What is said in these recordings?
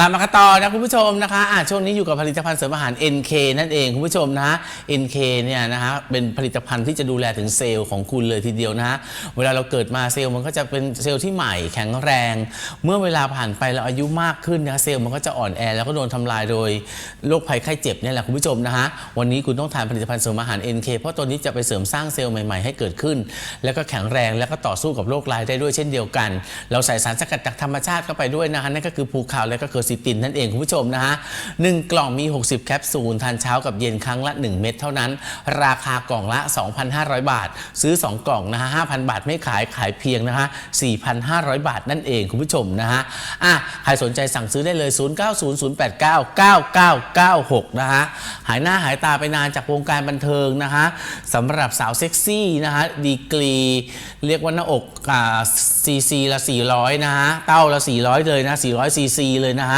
กลับมากันต่อนะคุณผู้ชมนะคะะช่วงนี้อยู่กับผลิตภัณฑ์เสริมอาหาร NK นั่นเองคุณผู้ชมนะฮะ NK เนี่ยนะฮะเป็นผลิตภัณฑ์ที่จะดูแลถึงเซลล์ของคุณเลยทีเดียวนะฮะเวลาเราเกิดมาเซลล์มันก็จะเป็นเซลล์ที่ใหม่แข็งแรง เมื่อเวลาผ่านไปเราอายุมากขึ้นนะเซลล์มันก็จะอ่อนแอแล้วก็โดนทำลายโดยโรคภัยไข้เจ็บเนี่ยแหละคุณผู้ชมนะฮะวันนี้คุณต้องทานผลิตภัณฑ์เสริมอาหาร NK เพราะตัวนี้จะไปเสริมสร้างเซลล์ใหม่ๆให้เกิดขึ้น แล้วก็แข็งแรงแล้วก็ต่อสู้กับโรคร้ายได้ด้วยเช่นเดียวกัน เราใส่สารสกัดจากธรรมชาติเข้าไปด้วยนะฮะนั่นก็คือภูเขาและก็เคอซิตินนั่นเองคุณผู้ชมนะฮะหนึ่งกล่องมี 60 แคปซูลทานเช้ากับเย็นครั้งละ 1 เม็ดเท่านั้น ราคากล่องละ 2,500 บาท ซื้อ 2 กล่องนะฮะ5,000 บาทไม่ขายขายเพียงนะฮะ4,500 บาทนั่นเองคุณผู้ชมนะฮะอะใครสนใจสั่งซื้อได้เลย 0900899996 นะฮะหายหน้าหายตาไปนานจากวงการบันเทิงนะฮะสำหรับสาวเซ็กซี่นะฮะดีกรี เรียกว่าหน้าอกอ่าซีซีละ 400 นะฮะเต้าละ 400 เลยนะ 400ซีซีเลยนะฮะ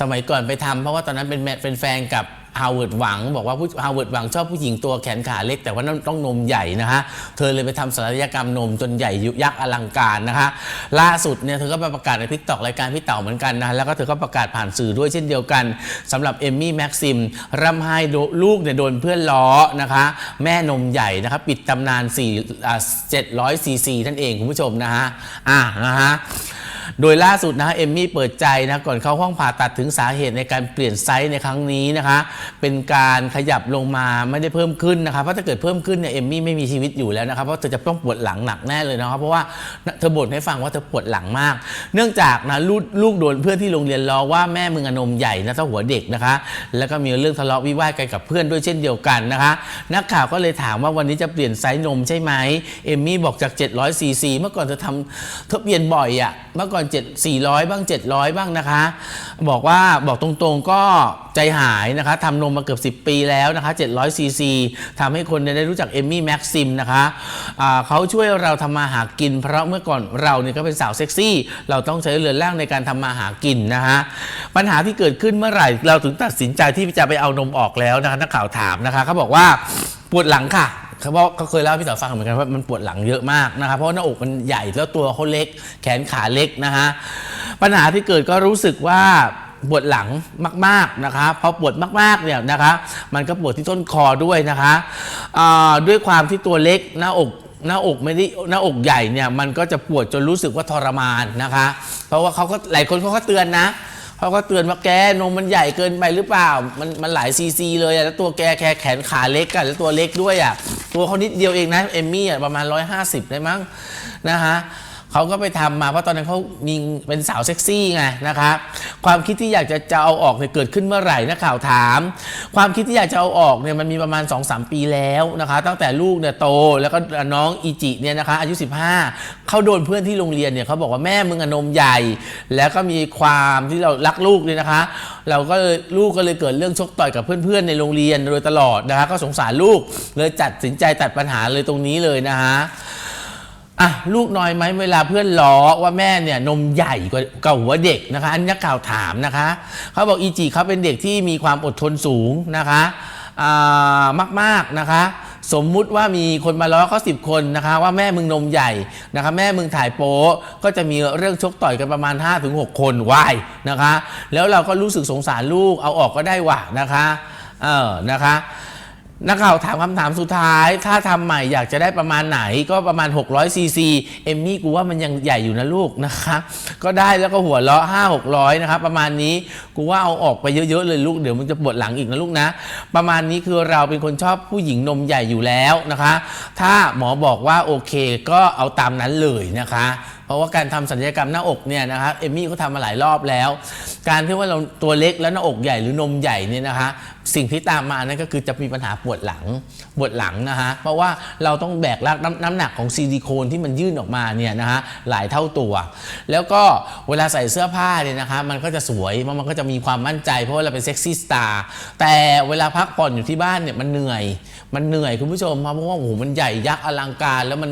สมัยก่อนไปทำเพราะว่าตอนนั้นเป็นแมเป็นแฟนกับฮาวเวิร์ดหวัง บอกว่าผู้ฮาวเวิร์ดหวังชอบผู้หญิงตัวแขนขาเล็ก แต่ว่าต้องต้องนมใหญ่นะฮะเธอเลยไปทำศัลยกรรมนมจนใหญ่ยุยักษ์อลังการนะคะล่าสุดเนี่ยเธอก็ไปประกาศในทิกตอกรายการพี่เต่าเหมือนกันนะแล้วก็เธอก็ประกาศผ่านสื่อด้วยเช่นเดียวกันสำหรับเอมมี่แม็กซิมร่ำไห้ลูกเนี่ยโดนเพื่อนล้อนะคะแม่นมใหญ่นะคะปิดตำนาน4 700ซีซีนั่นเองคุณผู้ชมนะฮะอะนะฮะ โดยล่าสุดนะเอมมี่เปิดใจนะก่อนเข้าห้องผ่าตัดถึงสาเหตุในการเปลี่ยนไซส์ในครั้งนี้นะคะ เป็นการขยับลงมาไม่ได้เพิ่มขึ้นนะคะเพราะถ้าเกิดเพิ่มขึ้นเนี่ยเอมมี่ไม่มีชีวิตอยู่แล้วนะครับเพราะเธอจะต้องปวดหลังหนักแน่เลยนะครับเพราะว่าเธอบ่นให้ฟังว่าเธอปวดหลังมาก เนื่องจากนะลูกลูกโดนเพื่อนที่โรงเรียนล้อว่าแม่มึงอนมใหญ่นะถ้าหัวเด็กนะคะ แล้วก็มีเรื่องทะเลาะวิวาทกันกับเพื่อนด้วยเช่นเดียวกันนะคะ นักข่าวก็เลยถามว่าวันนี้จะเปลี่ยนไซส์นมใช่ไหมเอมมี่บอกจาก700ซีซีเมื่อก่อนเธอทำเธอเปลี่ยนบ่อยอะ่ะเมื่อก่อน7 400บ้าง700บ้างนะคะ บอกว่าบอกตรงๆก็ใจหายนะคะทำนมมาเกือบ 10 ปีแล้วนะคะ700ซีซีทำให้คนได้รู้จักเอมมี่แม็กซิมนะคะอ่าเขาช่วยเราทำมาหากิน เพราะเมื่อก่อนเราเนี่ยก็เป็นสาวเซ็กซี่ เราต้องใช้เรือนร่างในการทำมาหากินนะคะปัญหาที่เกิดขึ้นเมื่อไหร่ เราถึงตัดสินใจที่จะไปเอานมออกแล้วนะคะนักข่าวถามนะคะเขาบอกว่าปวดหลังค่ะ เขาบอกเขาเคยเล่าให้พี่ต่อฟังเหมือนกันว่ามันปวดหลังเยอะมากนะคะเพราะหน้าอกมันใหญ่แล้วตัวเขาเล็ก แขนขาเล็กนะคะปัญหาที่เกิดก็รู้สึกว่าปวดหลังมากๆนะคะพอปวดมากๆเนี่ยนะคะมันก็ปวดที่ต้นคอด้วยนะคะด้วยความที่ตัวเล็กหน้าอกหน้าอกไม่ได้หน้าอกใหญ่เนี่ยมันก็จะปวดจนรู้สึกว่าทรมานนะคะ เพราะว่าเขาก็หลายคนเขาก็เตือนนะ เขาก็เตือนว่าแกนมมันใหญ่เกินไปหรือเปล่า มันมันหลายซีซีเลยอะแล้วตัวแกแค่แขนขาเล็กกันแล้วตัวเล็กด้วยอะตัวเขานิดเดียวเองนะเอมมี่อะประมาณ 150ได้มั้งนะฮะเขาก็ไปทำมาเพราะตอนนั้นเขามีเป็นสาวเซ็กซี่ไงนะครับ ความคิดที่อยากจะจะเอาออกเนี่ยเกิดขึ้นเมื่อไหร่นักข่าวถาม ความคิดที่อยากจะเอาออกเนี่ยมันมีประมาณ 2-3 ปีแล้วนะคะ ตั้งแต่ลูกเนี่ยโตแล้วก็น้องอีจิเนี่ยนะคะอายุ 15 เขาโดนเพื่อนที่โรงเรียนเนี่ยเขาบอกว่าแม่มึงอะนมใหญ่ แล้วก็มีความที่เรารักลูกเนี่ยนะคะ เราก็เลยลูกก็เลยเกิดเรื่องชกต่อยกับเพื่อนๆ ในโรงเรียนโดยตลอดนะคะก็สงสารลูกเลยจัดสินใจตัดปัญหาเลยตรงนี้เลยนะคะ อะลูกน้อยไหมเวลาเพื่อนล้อว่าแม่เนี่ยนมใหญ่กว่าเก่าหัวเด็กนะคะ อันนี้นักข่าวถามนะคะ เขาบอกอีจีเขาเป็นเด็กที่มีความอดทนสูงนะคะมากๆนะคะ สมมุติว่ามีคนมาล้อเขาสิบคนนะคะ ว่าแม่มึงนมใหญ่นะคะ แม่มึงถ่ายโป๊ก็จะมีเรื่องชกต่อยกันประมาณ 5-6 คนวายนะคะ แล้วเราก็รู้สึกสงสารลูกเอาออกก็ได้ว่ะนะคะเออนะคะ นักข่าวถามคำถามสุดท้าย ถ้าทำใหม่อยากจะได้ประมาณไหนก็ประมาณ 600ซีซีเอมมี่กูว่ามันยังใหญ่อยู่นะลูกนะคะก็ได้แล้วก็หัวเราะ5 600นะครับประมาณนี้กูว่าเอาออกไปเยอะๆเลยลูกเดี๋ยวมึงจะปวดหลังอีกนะลูกนะ ประมาณนี้คือเราเป็นคนชอบผู้หญิงนมใหญ่อยู่แล้วนะคะ ถ้าหมอบอกว่าโอเคก็เอาตามนั้นเลยนะคะ ราะว่าการทำศัลยกรรมหน้าอกเนี่ยนะคะเอมี่เขาทำมาหลายรอบแล้ว การที่ว่าเราตัวเล็กแล้วหน้าอกใหญ่หรือนมใหญ่เนี่ยนะคะสิ่งที่ตามมานั่นก็คือจะมีปัญหาปวดหลังปวดหลังนะคะเพราะว่าเราต้องแบกรับน้ำนำหนักของซิลิโคนที่มันยื่นออกมาเนี่ยนะคะหลายเท่าตัว แล้วก็เวลาใส่เสื้อผ้าเนี่ยนะคะมันก็จะสวยมันก็จะมีความมั่นใจ เพราะว่าเราเป็นเซ็กซี่สตาร์แต่เวลาพักผ่อนอยู่ที่บ้านเนี่ยมันเหนื่อย มันเหนื่อยคุณผู้ชมเพราะว่าโอ้โหมันใหญ่ยักษ์อลังการแล้วมัน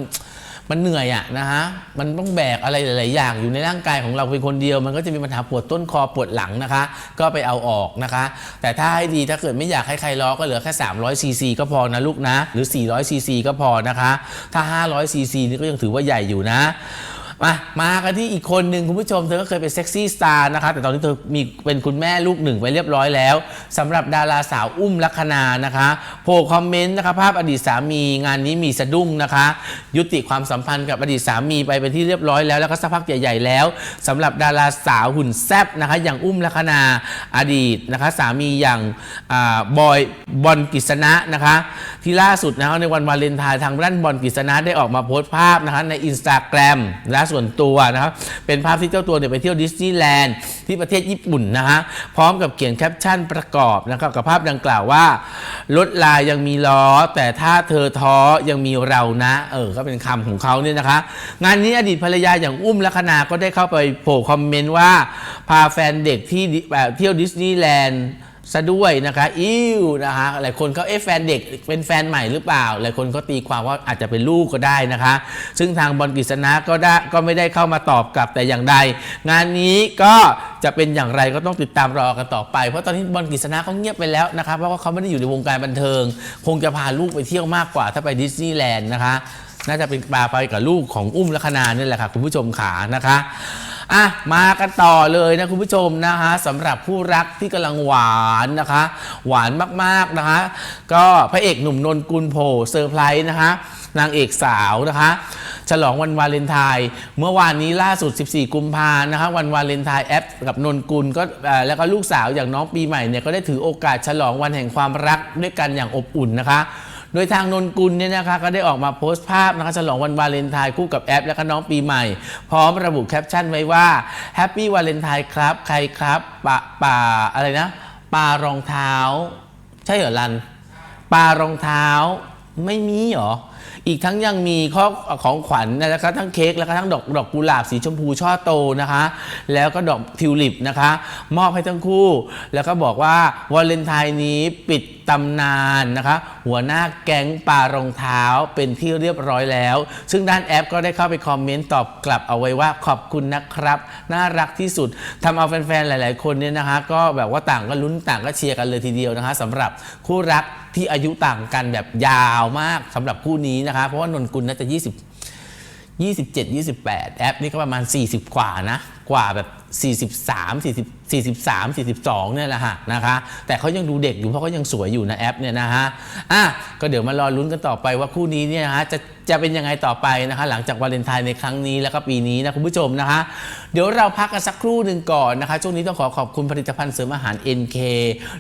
มันเหนื่อยอะนะฮะ มันต้องแบกอะไรหลาย ๆ อย่างอยู่ในร่างกายของเราเป็นคนเดียว มันก็จะมีปัญหาปวดต้นคอปวดหลังนะคะ ก็ไปเอาออกนะคะ แต่ถ้าให้ดีถ้าเกิดไม่อยากให้ใครล้อก็เหลือแค่ 300 ซีซีก็พอนะลูกนะ หรือ 400 ซีซีก็พอนะคะ ถ้า 500 ซีซีนี่ก็ยังถือว่าใหญ่อยู่นะ มามากันที่อีกคนหนึ่งคุณผู้ชม เธอก็เคยเป็นเซ็กซี่สตาร์นะคะแต่ตอนนี้เธอมีเป็นคุณแม่ลูกหนึ่งไปเรียบร้อยแล้วสำหรับดาราสาวอุ้มลักษณานะคะโผล่คอมเมนต์นะคะภาพอดีตสามีงานนี้มีสะดุ้งนะคะ ยุติความสัมพันธ์กับอดีตสามีไปเป็นที่เรียบร้อยแล้วแล้วก็สักพักใหญ่ๆแล้วสำหรับดาราสาวหุ่นแซบนะคะอย่างอุ้มลักษณาอดีตนะคะสามีอย่างอบอยบอลกฤษณะนะคะที่ล่าสุดนะคะในวันวาเลนไทน์ทางด้านบอลกฤษณะได้ออกมาโพสต์ภาพนะคะในอินสตาแกรมและส่วนตัวนะครับเป็นภาพที่เจ้าตัวเนี่ยไปเที่ยวดิสนีย์แลนด์ที่ประเทศญี่ปุ่นนะคะพร้อมกับเขียนแคปชั่นประกอบนะครับกับภาพดังกล่าวว่ารถลายยังมีล้อ แต่ถ้าเธอท้อยังมีเรานะเออก็เป็นคำของเขาเนี่ยนะคะ งานนี้อดีตภรรยาอย่างอุ้มลักษณาก็ได้เข้าไปโผล่คอมเมนต์ว่าพาแฟนเด็กที่แบบเที่ยวดิสนีย์แลนด์ ซะด้วยนะคะอิ้วนะคะหลายคนเขาเอ๊ะแฟนเด็กเป็นแฟนใหม่หรือเปล่า หลายคนก็ตีความว่าอาจจะเป็นลูกก็ได้นะคะ ซึ่งทางบอลกฤษณะก็ได้ก็ไม่ได้เข้ามาตอบกลับแต่อย่างใด งานนี้ก็จะเป็นอย่างไรก็ต้องติดตามรอกันต่อไป เพราะตอนนี้บอลกฤษณะเขาเงียบไปแล้วนะคะเพราะว่าเขาไม่ได้อยู่ในวงการบันเทิง คงจะพาลูกไปเที่ยวมากกว่าถ้าไปดิสนีย์แลนด์นะคะ น่าจะเป็นปลาไปกับลูกของอุ้มลักษณาเนี่ยแหละค่ะคุณผู้ชมขานะคะ อะมากันต่อเลยนะคุณผู้ชมนะคะสำหรับคู่รักที่กำลังหวานนะคะ หวานมากๆนะคะ ก็พระเอกหนุ่มนนกุลโผเซอร์ไพรส์นะคะ นางเอกสาวนะคะ ฉลองวันวาเลนไทน์เมื่อวานนี้ล่าสุด 14 กุมภานะคะวันวาเลนไทน์แอปกับนนกุลก็แล้วก็ลูกสาวอย่างน้องปีใหม่เนี่ยก็ได้ถือโอกาสฉลองวันแห่งความรักด้วยกันอย่างอบอุ่นนะคะ โดยทางนนกุลเนี่ยนะคะก็ได้ออกมาโพสต์ภาพนะคะฉลองวันวาเลนไทน์คู่กับแอปและก็น้องปีใหม่ พร้อมระบุแคปชั่นไว้ว่าแฮปปี้วาเลนไทน์ครับ ใครครับปะป่าอะไรนะปลารองเท้า ใช่เหรอลันปลารองเท้าไม่มีเหรอ อีกทั้งยังมีข้อของขวัญนะครับทั้งเค้กแล้วก็ทั้งดอกดอกกุหลาบสีชมพูช่อโตนะคะ แล้วก็ดอกทิวลิปนะคะ มอบให้ทั้งคู่ แล้วก็บอกว่าวาเลนไทน์นี้ปิดตำนานนะคะ หัวหน้าแก๊งปลารองเท้าเป็นที่เรียบร้อยแล้ว ซึ่งด้านแอปก็ได้เข้าไปคอมเมนต์ตอบกลับเอาไว้ว่าขอบคุณนะครับ น่ารักที่สุดทำเอาแฟนๆ หลาย ๆ คนเนี่ยนะคะ ก็แบบว่าต่างก็ลุ้นต่างก็เชียร์กันเลยทีเดียวนะคะสำหรับคู่รัก ที่อายุต่างกันแบบยาวมากสำหรับคู่นี้นะคะ เพราะว่านนกุลน่าจะ 20 27 28 แอปนี่ก็ประมาณ 40 กว่านะ กว่าแบบ 43 40 43 42เนี่ยแหละฮะนะคะ แต่เขายังดูเด็กอยู่เพราะเขายังสวยอยู่นะแอปเนี่ยนะฮะอะก็เดี๋ยวมารอลุ้นกันต่อไปว่าคู่นี้เนี่ยนะฮะจะ จะเป็นยังไงต่อไปนะคะ หลังจากวาเลนไทน์ในครั้งนี้แล้วก็ปีนี้นะคุณผู้ชมนะคะ เดี๋ยวเราพักกันสักครู่หนึ่งก่อนนะคะ ช่วงนี้ต้องขอขอบคุณผลิตภัณฑ์เสริมอาหาร NK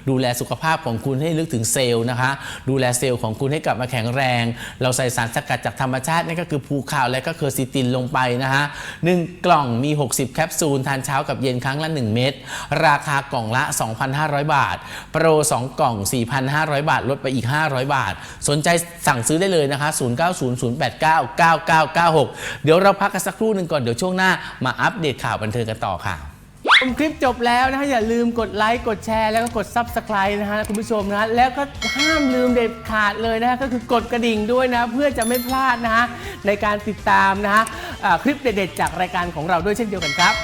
ดูแลสุขภาพของคุณให้ลึกถึงเซลล์นะคะ ดูแลเซลล์ของคุณให้กลับมาแข็งแรง เราใส่สารสกัดจากธรรมชาตินั่นก็คือภูคาวและก็เคอร์ซิตินลงไปนะคะหนึ่งกล่องมี 60 แคปซูลทานเช้ากับเย็นครั้งละ 1 เม็ดราคากล่องละ 2,500 บาท โปร 2 กล่อง 4,500 บาท ลดไปอีก 500 บาท สนใจสั่งซื้อได้เลยนะคะ0899999996 เดี๋ยวเราพักกันสักครู่หนึ่งก่อน เดี๋ยวช่วงหน้ามาอัปเดตข่าวบันเทิงกันต่อค่ะชมคลิปจบแล้วนะคะอย่าลืมกดไลค์กดแชร์แล้วก็กด Subscribe นะฮะคุณผู้ชมนะ แล้วก็ห้ามลืมเด็ดขาดเลยนะฮะก็คือกดกระดิ่งด้วยนะ เพื่อจะไม่พลาดนะฮะในการติดตามนะฮะคลิปเด็ดๆจากรายการของเราด้วยเช่นเดียวกันครับ